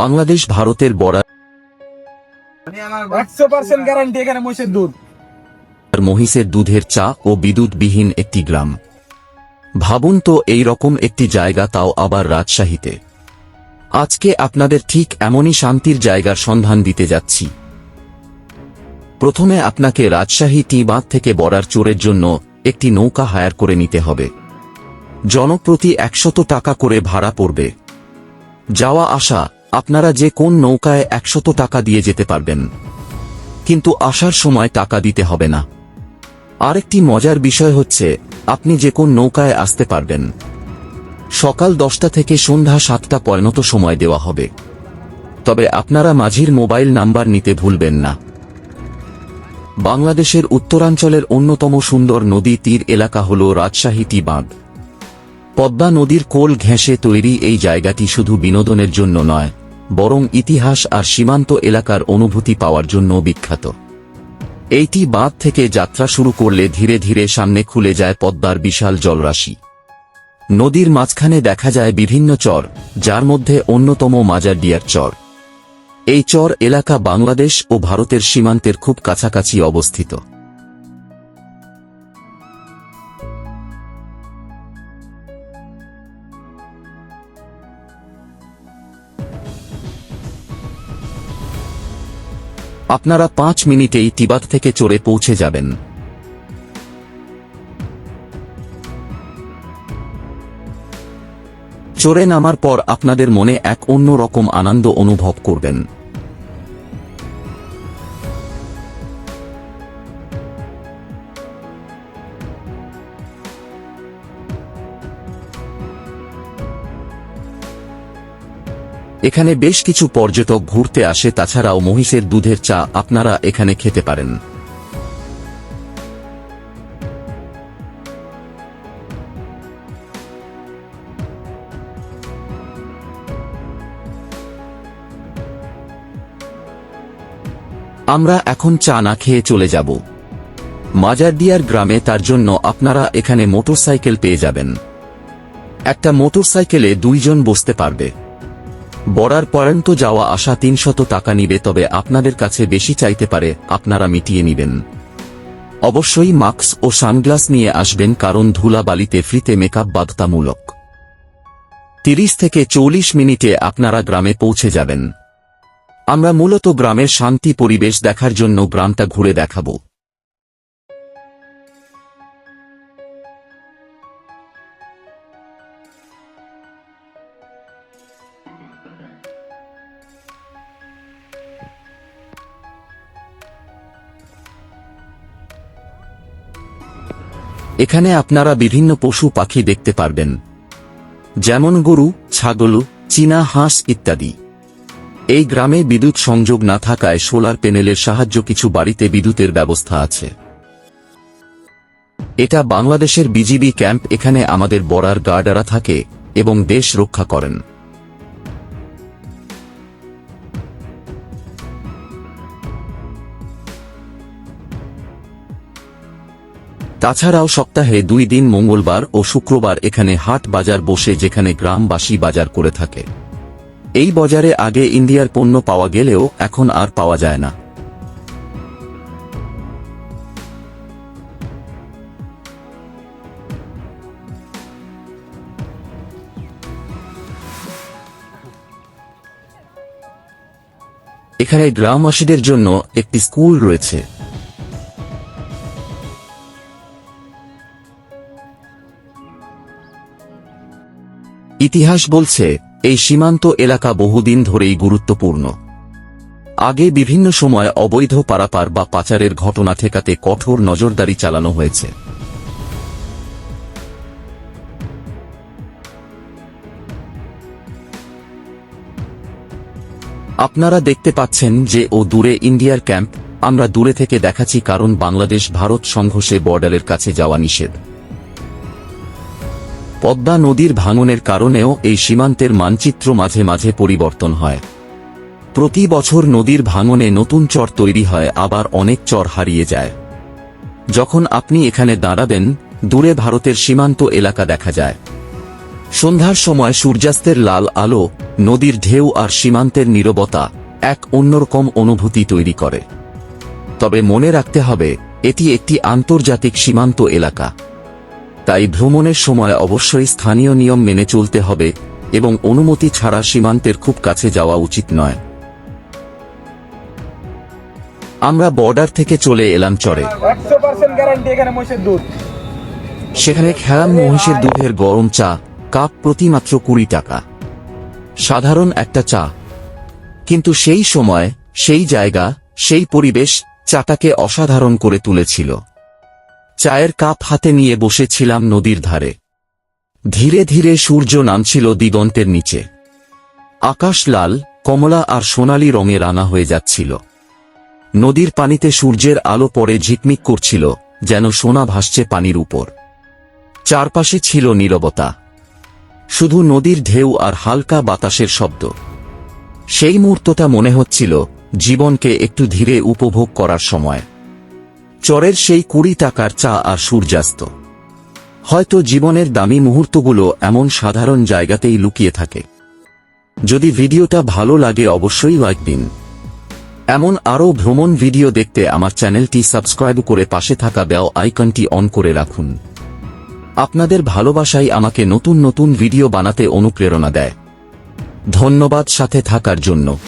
বাংলাদেশ ভারতের বর্ডার একশো percent guarantee এখানে মহিষের দুধ। মহিষের দুধের চা ও বিদ্যুৎবিহীন একটি গ্রাম। ভাবুন তো এই রকম একটি জায়গা তাও আবার রাজশাহীতে। আজকে আপনাদের ঠিক এমনই শান্তির জায়গার সন্ধান দিতে যাচ্ছি। প্রথমে আপনাকে রাজশাহী টি বাঁধ থেকে বর্ডার চোরের জন্য একটি নৌকা হায়ার করে নিতে হবে। জনপ্রতি একশত টাকা করে ভাড়া পড়বে। যাওয়া আসা আপনারা যে কোন নৌকায় একশত টাকা দিয়ে যেতে পারবেন। কিন্তু আসার সময় টাকা দিতে হবে না। আরেকটি মজার বিষয় হচ্ছে, আপনি যে কোন নৌকায় আসতে পারবেন। সকাল দশটা থেকে সন্ধ্যা সাতটা পর্যন্ত সময় দেওয়া হবে। তবে আপনারা মাঝির মোবাইল নাম্বার নিতে ভুলবেন না। বাংলাদেশের উত্তরাঞ্চলের অন্যতম সুন্দর নদী তীর এলাকা হল রাজশাহী টি বাঁধ। পদ্মা নদীর কোল ঘেঁষে তৈরি এই জায়গাটি শুধু বিনোদনের জন্য নয় বরং ইতিহাস আর সীমান্ত এলাকার অনুভূতি পাওয়ার জন্য বিখ্যাত। এইটি বাঁধ থেকে যাত্রা শুরু করলে ধীরে ধীরে সামনে খুলে যায় পদ্মার বিশাল জলরাশি। নদীর মাঝখানে দেখা যায় বিভিন্ন চর, যার মধ্যে অন্যতম মাজার ডিয়ার চর। এই চর এলাকা বাংলাদেশ ও ভারতের সীমান্তের খুব কাছাকাছি অবস্থিত। আপনারা পাঁচ মিনিটেই তিবাত থেকে চড়ে পৌঁছে যাবেন। চড়ে নামার পর আপনাদের মনে এক অন্য রকম আনন্দ অনুভব করবেন। এখানে বেশ কিছু পর্যটক ঘুরতে আসে, তাছাড়াও মহিষের দুধের চা আপনারা এখানে খেতে পারেন। আমরা এখন চা না খেয়ে চলে যাব। মাজারদিয়ার গ্রামে তার জন্য আপনারা এখানে মোটরসাইকেল পেয়ে যাবেন। একটা মোটরসাইকেলে দুইজন বসতে পারবে। বর্ডার পর্যন্ত যাওয়া আসা তিনশত টাকা নিবে, তবে আপনাদের কাছে বেশি চাইতে পারে, আপনারা মিটিয়ে নিবেন। অবশ্যই মাস্ক ও সানগ্লাস নিয়ে আসবেন, কারণ ধুলা বালিতে ফ্রিতে মেকআপ বাধ্যতামূলক। তিরিশ থেকে চল্লিশ মিনিটে আপনারা গ্রামে পৌঁছে যাবেন। আমরা মূলত গ্রামের শান্তি পরিবেশ দেখার জন্য গ্রামটা ঘুরে দেখাবো। এখানে আপনারা বিভিন্ন পশু পাখি দেখতে পারবেন। যেমন গরু, ছাগল, চীনা হাঁস ইত্যাদি। এই গ্রামে বিদ্যুৎ সংযোগ না থাকায় সোলার প্যানেলের সাহায্য কিছু বাড়িতে বিদ্যুতের ব্যবস্থা আছে। এটা বাংলাদেশের বিজিবি ক্যাম্প এখানে আমাদের বর্ডার গার্ডারা থাকে এবং দেশ রক্ষা করেন। তাছাড়াও সপ্তাহে দুই দিন মঙ্গলবার ও শুক্রবার এখানে হাট বাজার বসে যেখানে গ্রামবাসী বাজার করে থাকে। এই বাজারে আগে ইন্ডিয়ার পণ্য পাওয়া গেলেও এখন আর পাওয়া যায় না। এখানে গ্রামবাসীদের জন্য একটি স্কুল রয়েছে। ইতিহাস বলছে, এই সীমান্ত এলাকা বহুদিন ধরেই গুরুত্বপূর্ণ। আগে বিভিন্ন সময় অবৈধ পারাপার বা পাচারের ঘটনা ঠেকাতে কঠোর নজরদারি চালানো হয়েছে। আপনারা দেখতে পাচ্ছেন যে ও দূরে ইন্ডিয়ার ক্যাম্প, আমরা দূরে থেকে দেখাচ্ছি কারণ বাংলাদেশ ভারত সংঘর্ষে বর্ডারের কাছে যাওয়া নিষেধ। পদ্মা নদীর ভাঙনের কারণেও এই সীমান্তের মানচিত্র মাঝে মাঝে পরিবর্তন হয়। প্রতি বছর নদীর ভাঙনে নতুন চর তৈরি হয়, আবার অনেক চর হারিয়ে যায়। যখন আপনি এখানে দাঁড়াবেন, দূরে ভারতের সীমান্ত এলাকা দেখা যায়। সন্ধ্যার সময় সূর্যাস্তের লাল আলো নদীর ঢেউ আর সীমান্তের নীরবতা এক অন্যরকম অনুভূতি তৈরি করে। তবে মনে রাখতে হবে, এটি একটি আন্তর্জাতিক সীমান্ত এলাকা। তাই ভ্রমণের সময় অবশ্যই স্থানীয় নিয়ম মেনে চলতে হবে এবং অনুমতি ছাড়া সীমান্তের খুব কাছে যাওয়া উচিত নয়। আমরা বর্ডার থেকে চলে এলাম চরে। সেখানে খেয়াম মহিষের দুধের গরম চা কাপ প্রতি মাত্র কুড়ি টাকা। সাধারণ একটা চা। কিন্তু সেই সময় সেই জায়গা সেই পরিবেশ চাটাকে অসাধারণ করে তুলেছিল। চায়ের কাপ হাতে নিয়ে বসেছিলাম নদীর ধারে। ধীরে ধীরে সূর্য নামছিল দিগন্তের নিচে। আকাশ লাল, কমলা আর সোনালী রঙে রানা হয়ে যাচ্ছিল। নদীর পানিতে সূর্যের আলো পরে ঝিকমিক করছিল, যেন সোনা ভাসছে পানির উপর। চারপাশে ছিল নীরবতা। শুধু নদীর ঢেউ আর হালকা বাতাসের শব্দ। সেই মুহূর্তটা মনে হচ্ছিল, জীবনকে একটু ধীরে উপভোগ করার সময়। চরের সেই কুড়ি টাকার চা আর সূর্যাস্ত। হয়তো জীবনের দামি মুহূর্তগুলো এমন সাধারণ জায়গাতেই লুকিয়ে থাকে। যদি ভিডিওটা ভালো লাগে অবশ্যই লাইক দিন। এমন আরও ভ্রমণ ভিডিও দেখতে আমার চ্যানেলটি সাবস্ক্রাইব করে পাশে থাকা বেল আইকনটি অন করে রাখুন। আপনাদের ভালোবাসাই আমাকে নতুন নতুন ভিডিও বানাতে অনুপ্রেরণা দেয়। ধন্যবাদ সাথে থাকার জন্য।